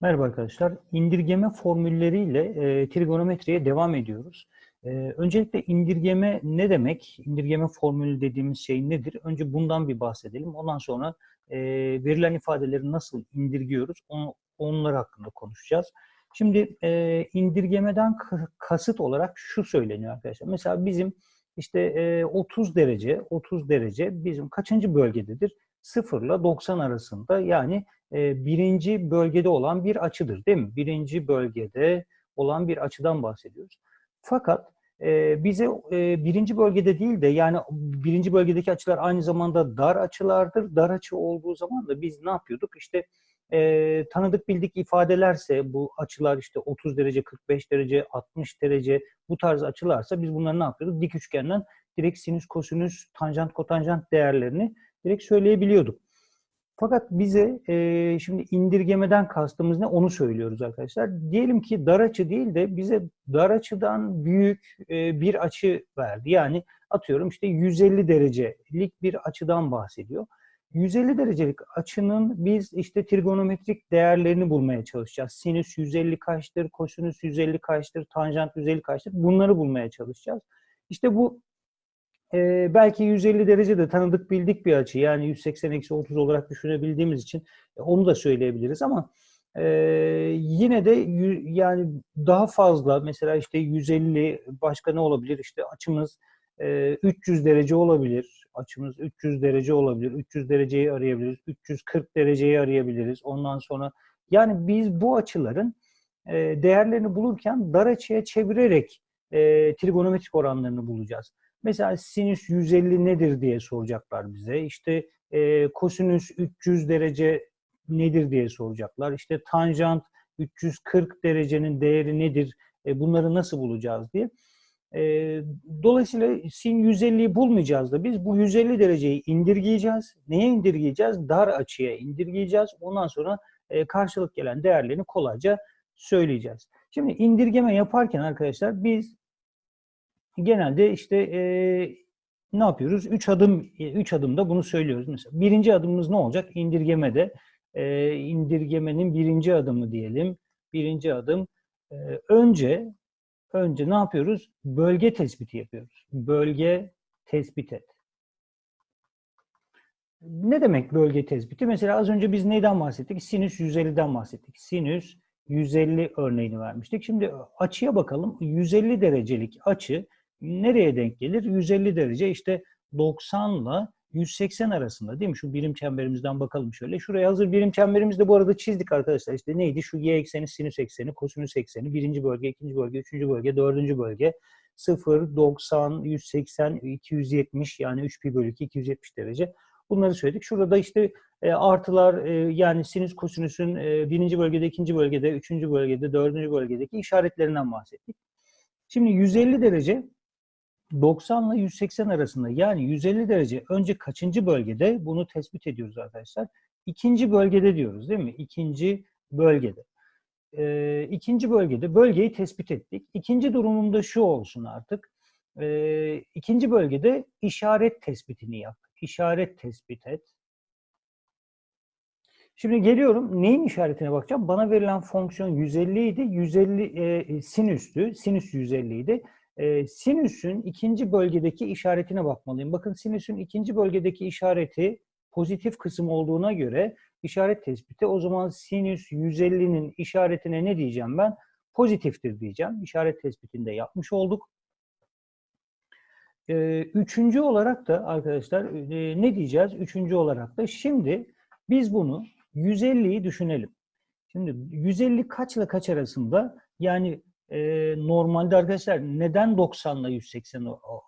Merhaba arkadaşlar. İndirgeme formülleriyle e, trigonometriye devam ediyoruz. E, öncelikle indirgeme ne demek? İndirgeme formülü dediğimiz şey nedir? Önce bundan bir bahsedelim. Ondan sonra e, verilen ifadeleri nasıl indirgiyoruz? Onu, onlar hakkında konuşacağız. Şimdi e, indirgemeden kasıt olarak şu söyleniyor arkadaşlar. Mesela bizim işte e, 30 derece, 30 derece bizim kaçıncı bölgededir? 0 ile 90 arasında yani e, birinci bölgede olan bir açıdır değil mi? Birinci bölgede olan bir açıdan bahsediyoruz. Fakat e, bize e, birinci bölgede değil de yani birinci bölgedeki açılar aynı zamanda dar açılardır. Dar açı olduğu zaman da biz ne yapıyorduk? İşte e, tanıdık bildik ifadelerse bu açılar işte 30 derece, 45 derece, 60 derece bu tarz açılarsa biz bunları ne yapıyorduk? Dik üçgenden direkt sinüs, kosinüs, tanjant, kotanjant değerlerini direkt söyleyebiliyorduk. Fakat bize e, şimdi indirgemeden kastımız ne onu söylüyoruz arkadaşlar. Diyelim ki dar açı değil de bize dar açıdan büyük e, bir açı verdi. Yani atıyorum işte 150 derecelik bir açıdan bahsediyor. 150 derecelik açının biz işte trigonometrik değerlerini bulmaya çalışacağız. Sinüs 150 kaçtır, kosinüs 150 kaçtır, tanjant 150 kaçtır bunları bulmaya çalışacağız. İşte bu e, belki 150 derece de tanıdık bildik bir açı. Yani 180 eksi 30 olarak düşünebildiğimiz için e, onu da söyleyebiliriz ama e, yine de yani daha fazla mesela işte 150 başka ne olabilir? İşte açımız e, 300 derece olabilir. Açımız 300 derece olabilir. 300 dereceyi arayabiliriz. 340 dereceyi arayabiliriz. Ondan sonra yani biz bu açıların e, değerlerini bulurken dar açıya çevirerek e, trigonometrik oranlarını bulacağız. Mesela sinüs 150 nedir diye soracaklar bize. İşte e, kosinüs 300 derece nedir diye soracaklar. İşte tanjant 340 derecenin değeri nedir? E, bunları nasıl bulacağız diye. E, dolayısıyla sin 150'yi bulmayacağız da biz bu 150 dereceyi indirgeyeceğiz. Neye indirgeyeceğiz? Dar açıya indirgeyeceğiz. Ondan sonra e, karşılık gelen değerlerini kolayca söyleyeceğiz. Şimdi indirgeme yaparken arkadaşlar biz genelde işte e, ne yapıyoruz? Üç adım, üç adımda bunu söylüyoruz. Mesela birinci adımımız ne olacak? İndirgemede. E, indirgemenin birinci adımı diyelim. Birinci adım. E, önce önce ne yapıyoruz? Bölge tespiti yapıyoruz. Bölge tespit et. Ne demek bölge tespiti? Mesela az önce biz neyden bahsettik? Sinüs 150'den bahsettik. Sinüs 150 örneğini vermiştik. Şimdi açıya bakalım. 150 derecelik açı nereye denk gelir? 150 derece işte 90 ile 180 arasında değil mi? Şu birim çemberimizden bakalım şöyle. Şuraya hazır birim çemberimizde bu arada çizdik arkadaşlar. İşte neydi? Şu y ekseni, sinüs ekseni, kosinüs ekseni, birinci bölge, ikinci bölge, üçüncü bölge, dördüncü bölge. 0, 90, 180, 270 yani 3 pi bölü 2, 270 derece. Bunları söyledik. Şurada işte e, artılar e, yani sinüs kosinüsün e, birinci bölgede, ikinci bölgede, üçüncü bölgede, dördüncü bölgedeki işaretlerinden bahsettik. Şimdi 150 derece 90 ile 180 arasında yani 150 derece önce kaçıncı bölgede bunu tespit ediyoruz arkadaşlar. İkinci bölgede diyoruz değil mi? İkinci bölgede. Ee, ikinci bölgede bölgeyi tespit ettik. İkinci durumunda şu olsun artık. Ee, ikinci bölgede işaret tespitini yap. İşaret tespit et. Şimdi geliyorum. Neyin işaretine bakacağım? Bana verilen fonksiyon 150 idi. 150 e, sinüstü. Sinüs 150 idi e, sinüsün ikinci bölgedeki işaretine bakmalıyım. Bakın sinüsün ikinci bölgedeki işareti pozitif kısım olduğuna göre işaret tespiti o zaman sinüs 150'nin işaretine ne diyeceğim ben? Pozitiftir diyeceğim. İşaret tespitinde yapmış olduk. Ee, üçüncü olarak da arkadaşlar e, ne diyeceğiz? Üçüncü olarak da şimdi biz bunu 150'yi düşünelim. Şimdi 150 kaçla kaç arasında? Yani e, normalde arkadaşlar neden 90 ile 180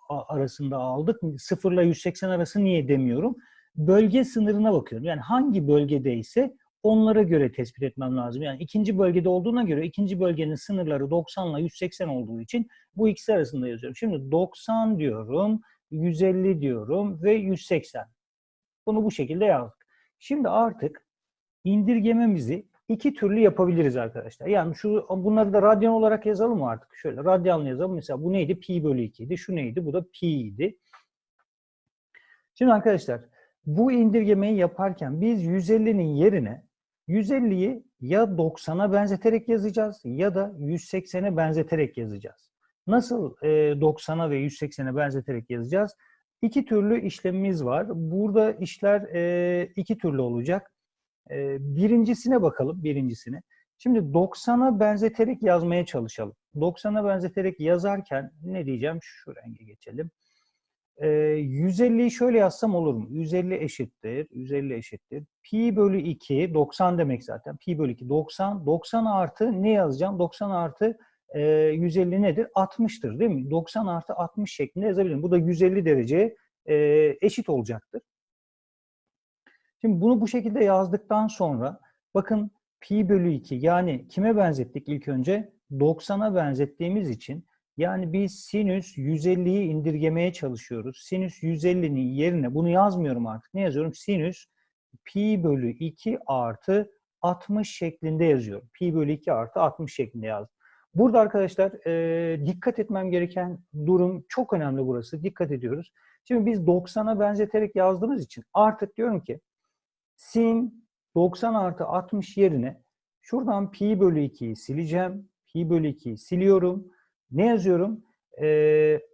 arasında aldık? 0 ile 180 arası niye demiyorum? Bölge sınırına bakıyorum. Yani hangi bölgedeyse onlara göre tespit etmem lazım. Yani ikinci bölgede olduğuna göre ikinci bölgenin sınırları 90 ile 180 olduğu için bu ikisi arasında yazıyorum. Şimdi 90 diyorum, 150 diyorum ve 180. Bunu bu şekilde yazdık. Şimdi artık indirgememizi iki türlü yapabiliriz arkadaşlar. Yani şu bunları da radyan olarak yazalım mı artık? Şöyle radyanlı yazalım. Mesela bu neydi? Pi bölü 2 idi. Şu neydi? Bu da pi idi. Şimdi arkadaşlar bu indirgemeyi yaparken biz 150'nin yerine 150'yi ya 90'a benzeterek yazacağız ya da 180'e benzeterek yazacağız. Nasıl e, 90'a ve 180'e benzeterek yazacağız? İki türlü işlemimiz var. Burada işler e, iki türlü olacak. Birincisine bakalım, birincisine. Şimdi 90'a benzeterek yazmaya çalışalım. 90'a benzeterek yazarken ne diyeceğim? Şu renge geçelim. E, 150'yi şöyle yazsam olur mu? 150 eşittir, 150 eşittir. Pi bölü 2, 90 demek zaten. Pi bölü 2, 90. 90 artı ne yazacağım? 90 artı e, 150 nedir? 60'tır değil mi? 90 artı 60 şeklinde yazabilirim. Bu da 150 dereceye e, eşit olacaktır. Şimdi bunu bu şekilde yazdıktan sonra bakın pi bölü 2 yani kime benzettik ilk önce? 90'a benzettiğimiz için yani biz sinüs 150'yi indirgemeye çalışıyoruz. Sinüs 150'nin yerine bunu yazmıyorum artık. Ne yazıyorum? Sinüs pi bölü 2 artı 60 şeklinde yazıyorum. Pi bölü 2 artı 60 şeklinde yazdım. Burada arkadaşlar e, dikkat etmem gereken durum çok önemli burası. Dikkat ediyoruz. Şimdi biz 90'a benzeterek yazdığımız için artık diyorum ki sin 90 artı 60 yerine şuradan pi bölü 2'yi sileceğim. Pi bölü 2'yi siliyorum. Ne yazıyorum? E,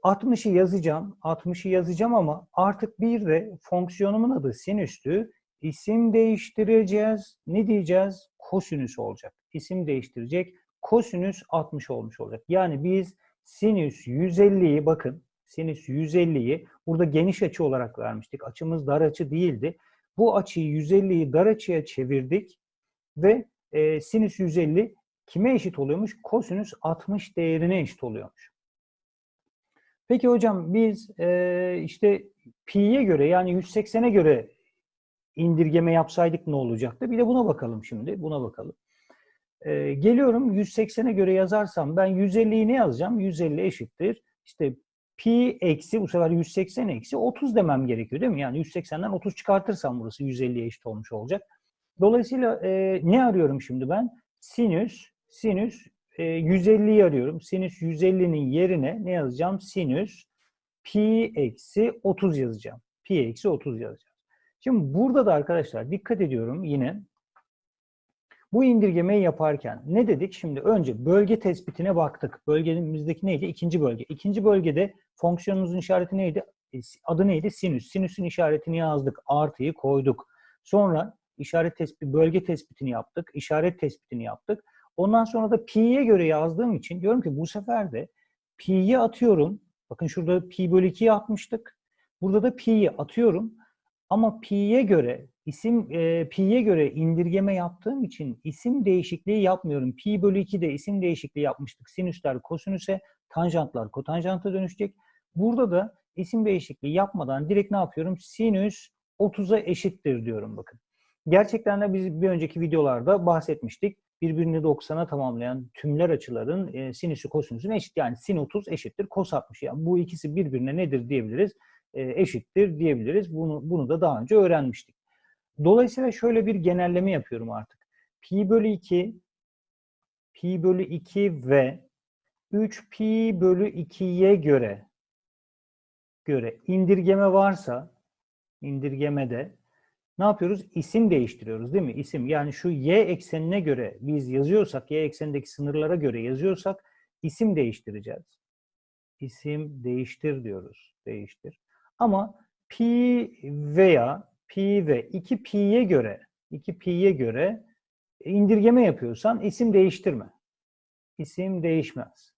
60'ı yazacağım. 60'ı yazacağım ama artık bir de fonksiyonumun adı sinüstü. İsim değiştireceğiz. Ne diyeceğiz? Kosinüs olacak. İsim değiştirecek. Kosinüs 60 olmuş olacak. Yani biz sinüs 150'yi bakın sinüs 150'yi burada geniş açı olarak vermiştik. Açımız dar açı değildi. Bu açıyı 150'yi dar açıya çevirdik ve e, sinüs 150 kime eşit oluyormuş? Kosinüs 60 değerine eşit oluyormuş. Peki hocam biz e, işte pi'ye göre yani 180'e göre indirgeme yapsaydık ne olacaktı? Bir de buna bakalım şimdi. Buna bakalım. E, geliyorum 180'e göre yazarsam ben 150'yi ne yazacağım? 150 eşittir. İşte pi eksi bu sefer 180 eksi 30 demem gerekiyor değil mi? Yani 180'den 30 çıkartırsam burası 150'ye eşit olmuş olacak. Dolayısıyla e, ne arıyorum şimdi ben? Sinüs, sinüs e, 150'yi arıyorum. Sinüs 150'nin yerine ne yazacağım? Sinüs pi eksi 30 yazacağım. Pi eksi 30 yazacağım. Şimdi burada da arkadaşlar dikkat ediyorum yine bu indirgemeyi yaparken ne dedik? Şimdi önce bölge tespitine baktık. Bölgemizdeki neydi? İkinci bölge. İkinci bölgede fonksiyonumuzun işareti neydi? E, adı neydi? Sinüs. Sinüsün işaretini yazdık. Artıyı koyduk. Sonra işaret tespiti, bölge tespitini yaptık. İşaret tespitini yaptık. Ondan sonra da pi'ye göre yazdığım için diyorum ki bu sefer de pi'yi atıyorum. Bakın şurada pi bölü 2'yi atmıştık. Burada da pi'yi atıyorum. Ama pi'ye göre isim e, pi'ye göre indirgeme yaptığım için isim değişikliği yapmıyorum. Pi bölü 2'de isim değişikliği yapmıştık. Sinüsler kosinüse, tanjantlar kotanjanta dönüşecek. Burada da isim değişikliği yapmadan direkt ne yapıyorum? Sinüs 30'a eşittir diyorum bakın. Gerçekten de biz bir önceki videolarda bahsetmiştik. Birbirini 90'a tamamlayan tümler açıların e, sinüsü kosinüsün eşit. Yani sin 30 eşittir kos 60. Yani bu ikisi birbirine nedir diyebiliriz? E, eşittir diyebiliriz. Bunu, bunu da daha önce öğrenmiştik. Dolayısıyla şöyle bir genelleme yapıyorum artık. Pi bölü 2, pi bölü 2 ve 3 pi bölü 2'ye göre göre indirgeme varsa indirgemede ne yapıyoruz? İsim değiştiriyoruz değil mi? İsim yani şu y eksenine göre biz yazıyorsak, y eksenindeki sınırlara göre yazıyorsak isim değiştireceğiz. İsim değiştir diyoruz. Değiştir. Ama pi veya pi ve 2 pi'ye göre 2 pi'ye göre indirgeme yapıyorsan isim değiştirme. İsim değişmez.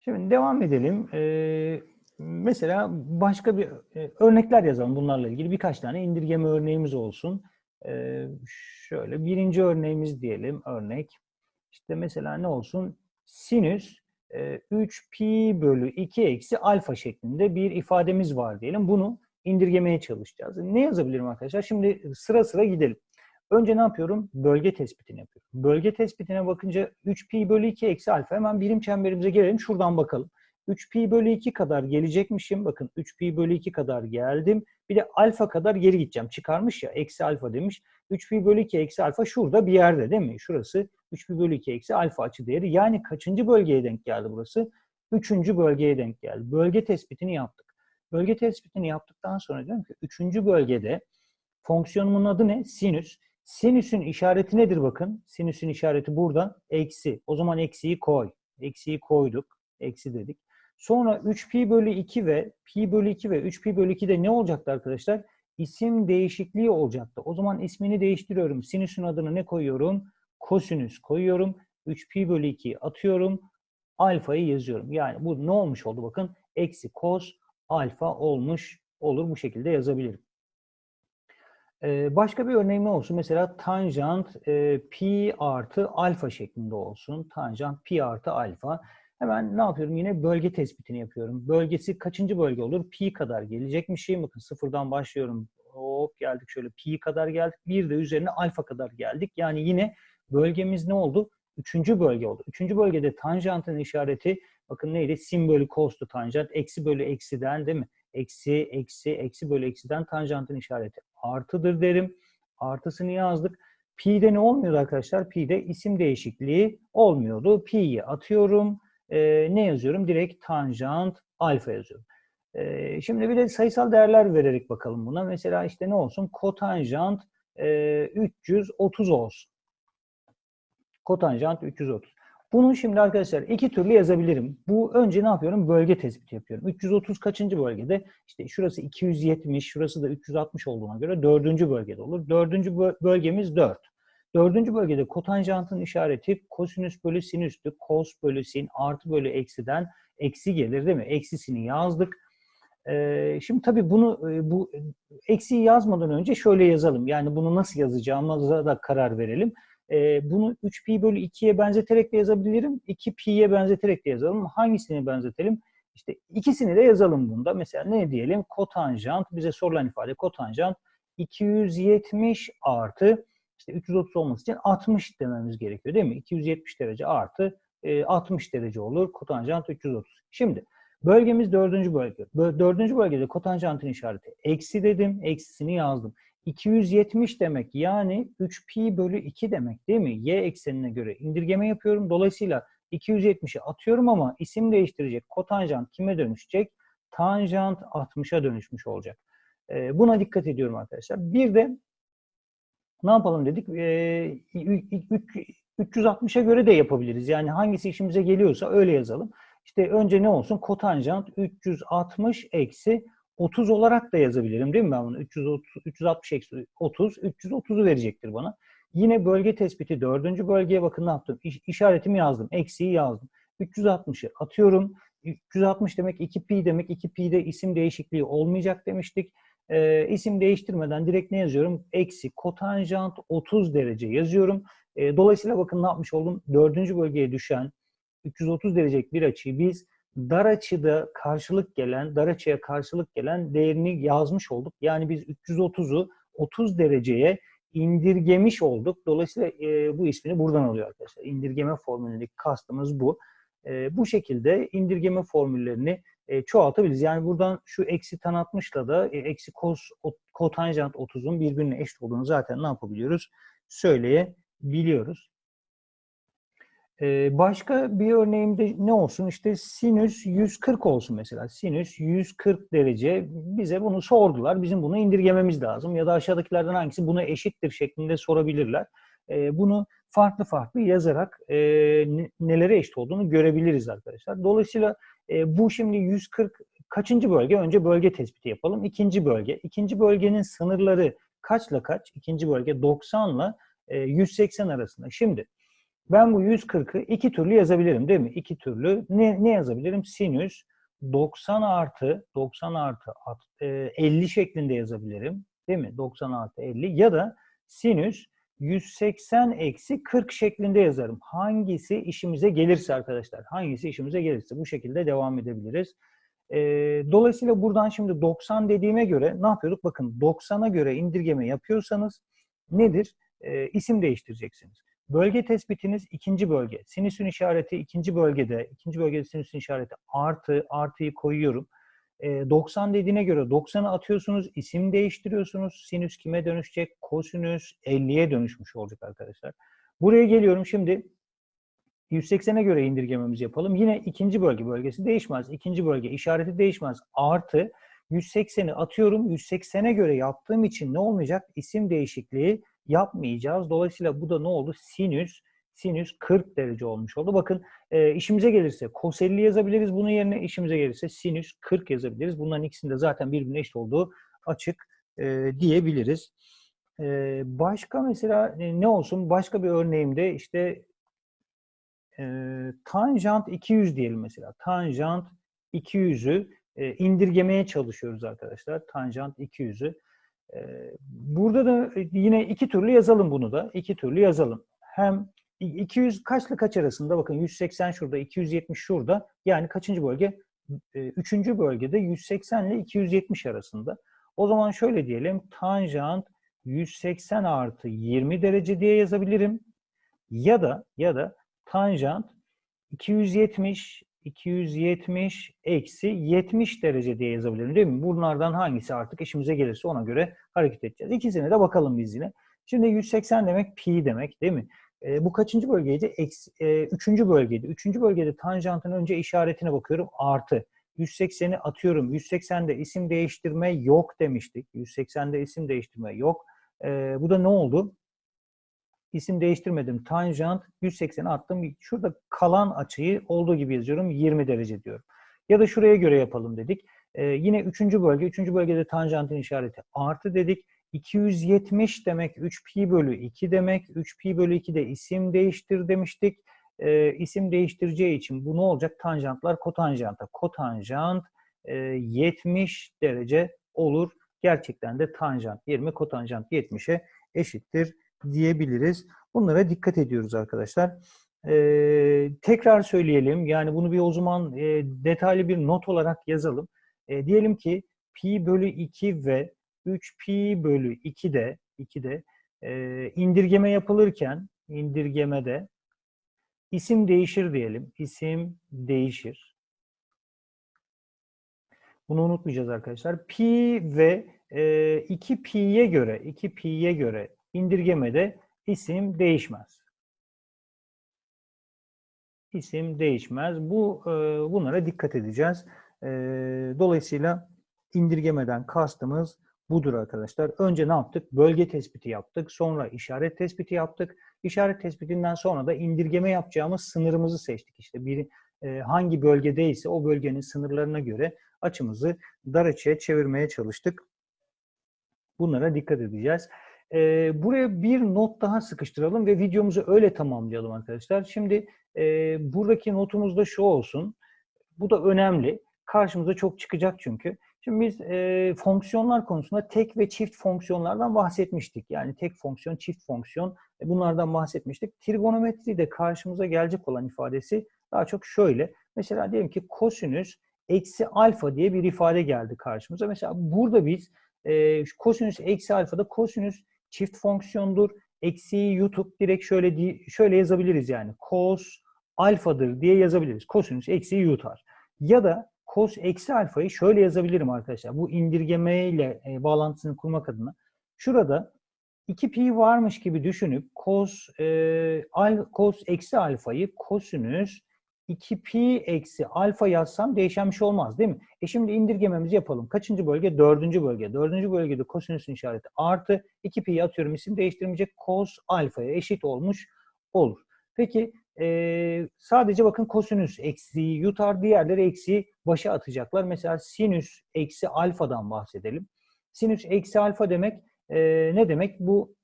Şimdi devam edelim. Ee, mesela başka bir e, örnekler yazalım bunlarla ilgili. Birkaç tane indirgeme örneğimiz olsun. Ee, şöyle birinci örneğimiz diyelim. Örnek. İşte mesela ne olsun? Sinüs 3 pi bölü 2 eksi alfa şeklinde bir ifademiz var diyelim. Bunu indirgemeye çalışacağız. Ne yazabilirim arkadaşlar? Şimdi sıra sıra gidelim. Önce ne yapıyorum? Bölge tespitini yapıyorum. Bölge tespitine bakınca 3 pi bölü 2 eksi alfa. Hemen birim çemberimize gelelim. Şuradan bakalım. 3 pi bölü 2 kadar gelecekmişim. Bakın 3 pi bölü 2 kadar geldim. Bir de alfa kadar geri gideceğim. Çıkarmış ya eksi alfa demiş. 3 pi bölü 2 eksi alfa şurada bir yerde değil mi? Şurası 3 pi bölü 2 eksi alfa açı değeri. Yani kaçıncı bölgeye denk geldi burası? Üçüncü bölgeye denk geldi. Bölge tespitini yaptık. Bölge tespitini yaptıktan sonra diyorum ki üçüncü bölgede Fonksiyonumun adı ne? Sinüs. Sinüsün işareti nedir bakın? Sinüsün işareti burada. Eksi. O zaman eksiyi koy. Eksiyi koyduk. Eksi dedik. Sonra 3pi bölü 2 ve pi bölü 2 ve 3pi bölü 2 de ne olacaktı arkadaşlar? İsim değişikliği olacaktı. O zaman ismini değiştiriyorum. Sinüsün adını ne koyuyorum? Kosinüs koyuyorum. 3pi bölü 2'yi atıyorum. Alfayı yazıyorum. Yani bu ne olmuş oldu bakın? Eksi kos alfa olmuş olur. Bu şekilde yazabilirim. Ee, başka bir örneğim ne olsun? Mesela tanjant e, pi artı alfa şeklinde olsun. Tanjant pi artı alfa. Hemen ne yapıyorum? Yine bölge tespitini yapıyorum. Bölgesi kaçıncı bölge olur? Pi kadar gelecekmişim. Bakın sıfırdan başlıyorum. Hop geldik şöyle pi kadar geldik. Bir de üzerine alfa kadar geldik. Yani yine bölgemiz ne oldu? Üçüncü bölge oldu. Üçüncü bölgede tanjantın işareti bakın neydi? Sin bölü kostu tanjant. Eksi bölü eksiden değil mi? Eksi, eksi, eksi bölü eksiden tanjantın işareti artıdır derim. Artısını yazdık. Pi'de ne olmuyordu arkadaşlar? Pi'de isim değişikliği olmuyordu. Pi'yi atıyorum. Ee, ne yazıyorum? Direkt tanjant alfa yazıyorum. Ee, şimdi bir de sayısal değerler vererek bakalım buna. Mesela işte ne olsun? Kotanjant e, 330 olsun. Kotanjant 330. Bunu şimdi arkadaşlar iki türlü yazabilirim. Bu önce ne yapıyorum? Bölge tespiti yapıyorum. 330 kaçıncı bölgede? İşte şurası 270, şurası da 360 olduğuna göre dördüncü bölgede olur. Dördüncü bölgemiz 4. Dördüncü bölgede kotanjantın işareti kosinüs bölü sinüstü. Kos bölü sin artı bölü eksiden eksi gelir değil mi? Eksisini yazdık. Ee, şimdi tabii bunu bu eksiği yazmadan önce şöyle yazalım. Yani bunu nasıl yazacağımıza da karar verelim. E, bunu 3pi bölü 2'ye benzeterek de yazabilirim. 2pi'ye benzeterek de yazalım. Hangisini benzetelim? İşte ikisini de yazalım bunda. Mesela ne diyelim? Kotanjant, bize sorulan ifade kotanjant 270 artı işte 330 olması için 60 dememiz gerekiyor değil mi? 270 derece artı e, 60 derece olur. Kotanjant 330. Şimdi bölgemiz dördüncü bölge. Dördüncü bölgede kotanjantın işareti eksi dedim. Eksisini yazdım. 270 demek yani 3pi bölü 2 demek değil mi? Y eksenine göre indirgeme yapıyorum. Dolayısıyla 270'i atıyorum ama isim değiştirecek. Kotanjant kime dönüşecek? Tanjant 60'a dönüşmüş olacak. Ee, buna dikkat ediyorum arkadaşlar. Bir de ne yapalım dedik? Ee, 360'a göre de yapabiliriz. Yani hangisi işimize geliyorsa öyle yazalım. İşte önce ne olsun? Kotanjant 360 eksi 30 olarak da yazabilirim değil mi ben bunu? 330, 360 eksi 30, 330'u verecektir bana. Yine bölge tespiti dördüncü bölgeye bakın ne yaptım? İş, işaretimi yazdım. Eksiği yazdım. 360'ı atıyorum. 360 demek 2pi demek. 2pi'de isim değişikliği olmayacak demiştik. Ee, isim değiştirmeden direkt ne yazıyorum? Eksi kotanjant 30 derece yazıyorum. Ee, dolayısıyla bakın ne yapmış oldum? Dördüncü bölgeye düşen 330 derecelik bir açıyı biz dar açıda karşılık gelen, dar açıya karşılık gelen değerini yazmış olduk. Yani biz 330'u 30 dereceye indirgemiş olduk. Dolayısıyla e, bu ismini buradan alıyor arkadaşlar. İndirgeme formülündeki kastımız bu. E, bu şekilde indirgeme formüllerini e, çoğaltabiliriz. Yani buradan şu eksi tan 60'la da e, eksi kos, kotanjant 30'un birbirine eşit olduğunu zaten ne yapabiliyoruz? Söyleyebiliyoruz. Başka bir örneğimde ne olsun? İşte sinüs 140 olsun mesela. Sinüs 140 derece bize bunu sordular. Bizim bunu indirgememiz lazım. Ya da aşağıdakilerden hangisi buna eşittir şeklinde sorabilirler. Bunu farklı farklı yazarak nelere eşit olduğunu görebiliriz arkadaşlar. Dolayısıyla bu şimdi 140 kaçıncı bölge? Önce bölge tespiti yapalım. İkinci bölge. İkinci bölgenin sınırları kaçla kaç? İkinci bölge 90 ile 180 arasında. Şimdi ben bu 140'ı iki türlü yazabilirim değil mi? İki türlü. Ne, ne yazabilirim? Sinüs 90 artı 90 artı 50 e, şeklinde yazabilirim. Değil mi? 90 artı 50 ya da sinüs 180 eksi 40 şeklinde yazarım. Hangisi işimize gelirse arkadaşlar. Hangisi işimize gelirse bu şekilde devam edebiliriz. E, dolayısıyla buradan şimdi 90 dediğime göre ne yapıyorduk? Bakın 90'a göre indirgeme yapıyorsanız nedir? E, isim değiştireceksiniz. Bölge tespitiniz ikinci bölge. Sinüsün işareti ikinci bölgede. ikinci bölgede sinüsün işareti artı. Artıyı koyuyorum. E, 90 dediğine göre 90'ı atıyorsunuz. isim değiştiriyorsunuz. Sinüs kime dönüşecek? Kosinüs 50'ye dönüşmüş olacak arkadaşlar. Buraya geliyorum şimdi. 180'e göre indirgememizi yapalım. Yine ikinci bölge bölgesi değişmez. İkinci bölge işareti değişmez. Artı 180'i atıyorum. 180'e göre yaptığım için ne olmayacak? İsim değişikliği yapmayacağız. Dolayısıyla bu da ne oldu? Sinüs sinüs 40 derece olmuş oldu. Bakın e, işimize gelirse cos 50 yazabiliriz. Bunun yerine işimize gelirse sinüs 40 yazabiliriz. Bunların ikisinde zaten birbirine eşit olduğu açık e, diyebiliriz. E, başka mesela e, ne olsun? Başka bir örneğimde işte e, tanjant 200 diyelim mesela. Tanjant 200'ü e, indirgemeye çalışıyoruz arkadaşlar. Tanjant 200'ü. E, burada da yine iki türlü yazalım bunu da. İki türlü yazalım. Hem 200 kaçla kaç arasında? Bakın 180 şurada, 270 şurada. Yani kaçıncı bölge? E, üçüncü bölgede 180 ile 270 arasında. O zaman şöyle diyelim. Tanjant 180 artı 20 derece diye yazabilirim. Ya da ya da tanjant 270 270 eksi 70 derece diye yazabilirim değil mi? Bunlardan hangisi artık işimize gelirse ona göre hareket edeceğiz. İkisine de bakalım biz yine. Şimdi 180 demek pi demek değil mi? E, bu kaçıncı bölgeydi? Eksi, e, üçüncü bölgeydi. Üçüncü bölgede tanjantın önce işaretine bakıyorum. Artı. 180'i atıyorum. 180'de isim değiştirme yok demiştik. 180'de isim değiştirme yok. E, bu da ne oldu? İsim değiştirmedim. Tanjant 180'e attım. Şurada kalan açıyı olduğu gibi yazıyorum. 20 derece diyorum. Ya da şuraya göre yapalım dedik. E, yine üçüncü bölge. Üçüncü bölgede tanjantın işareti artı dedik. 270 demek 3 pi bölü 2 demek. 3 pi bölü 2 de isim değiştir demiştik. E, isim değiştireceği için bu ne olacak? Tanjantlar kotanjanta. Kotanjant e, 70 derece olur. Gerçekten de tanjant 20, kotanjant 70'e eşittir diyebiliriz. Bunlara dikkat ediyoruz arkadaşlar. Ee, tekrar söyleyelim. Yani bunu bir o zaman e, detaylı bir not olarak yazalım. E, diyelim ki pi bölü 2 ve 3 pi bölü 2 de 2 de e, indirgeme yapılırken indirgemede isim değişir diyelim. İsim değişir. Bunu unutmayacağız arkadaşlar. Pi ve e, 2 pi'ye göre 2 pi'ye göre indirgemede isim değişmez. İsim değişmez. Bu e, bunlara dikkat edeceğiz. E, dolayısıyla indirgemeden kastımız budur arkadaşlar. Önce ne yaptık? Bölge tespiti yaptık. Sonra işaret tespiti yaptık. İşaret tespitinden sonra da indirgeme yapacağımız sınırımızı seçtik. İşte bir e, hangi bölgedeyse o bölgenin sınırlarına göre açımızı dar açıya çevirmeye çalıştık. Bunlara dikkat edeceğiz. E, buraya bir not daha sıkıştıralım ve videomuzu öyle tamamlayalım arkadaşlar. Şimdi e, buradaki notumuz da şu olsun. Bu da önemli. Karşımıza çok çıkacak çünkü. Şimdi biz e, fonksiyonlar konusunda tek ve çift fonksiyonlardan bahsetmiştik. Yani tek fonksiyon, çift fonksiyon e, bunlardan bahsetmiştik. Trigonometride karşımıza gelecek olan ifadesi daha çok şöyle. Mesela diyelim ki kosinüs eksi alfa diye bir ifade geldi karşımıza. Mesela burada biz e, kosinüs eksi alfada kosinüs çift fonksiyondur. Eksiyi yutup direkt şöyle şöyle yazabiliriz yani. Cos alfadır diye yazabiliriz. Kosinüs eksiyi yutar. Ya da cos eksi alfayı şöyle yazabilirim arkadaşlar. Bu indirgeme ile e, bağlantısını kurmak adına. Şurada 2 pi varmış gibi düşünüp cos, e, al, cos eksi alfayı kosinüs 2 pi eksi alfa yazsam değişen bir şey olmaz değil mi? E şimdi indirgememizi yapalım. Kaçıncı bölge? Dördüncü bölge. Dördüncü bölgede kosinüsün işareti artı 2 pi'yi atıyorum isim değiştirmeyecek cos alfaya eşit olmuş olur. Peki e, sadece bakın kosinüs eksiği yutar, diğerleri eksiği başa atacaklar. Mesela sinüs eksi alfadan bahsedelim. Sinüs eksi alfa demek e, ne demek? Bu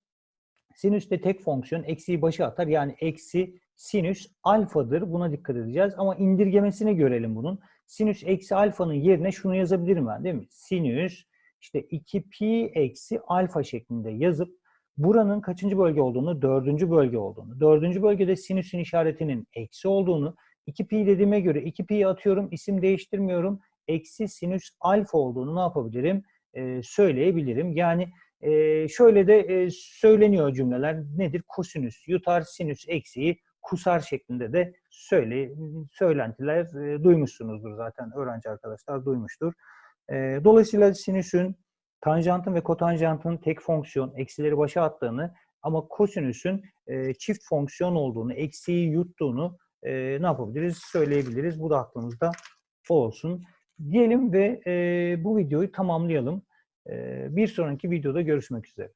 sinüs de tek fonksiyon eksiği başa atar. Yani eksi sinüs alfadır. Buna dikkat edeceğiz. Ama indirgemesini görelim bunun. Sinüs eksi alfanın yerine şunu yazabilirim ben değil mi? Sinüs işte 2 pi eksi alfa şeklinde yazıp buranın kaçıncı bölge olduğunu, dördüncü bölge olduğunu, dördüncü bölgede sinüsün işaretinin eksi olduğunu, 2 pi dediğime göre 2 pi'yi atıyorum, isim değiştirmiyorum, eksi sinüs alfa olduğunu ne yapabilirim? Ee, söyleyebilirim. Yani e, şöyle de e, söyleniyor cümleler. Nedir? Kosinüs, yutar sinüs eksiği kusar şeklinde de söyle, söylentiler e, duymuşsunuzdur zaten. Öğrenci arkadaşlar duymuştur. E, dolayısıyla sinüsün tanjantın ve kotanjantın tek fonksiyon eksileri başa attığını ama kosinüsün e, çift fonksiyon olduğunu, eksiği yuttuğunu e, ne yapabiliriz? Söyleyebiliriz. Bu da aklımızda olsun. diyelim ve e, bu videoyu tamamlayalım. E, bir sonraki videoda görüşmek üzere.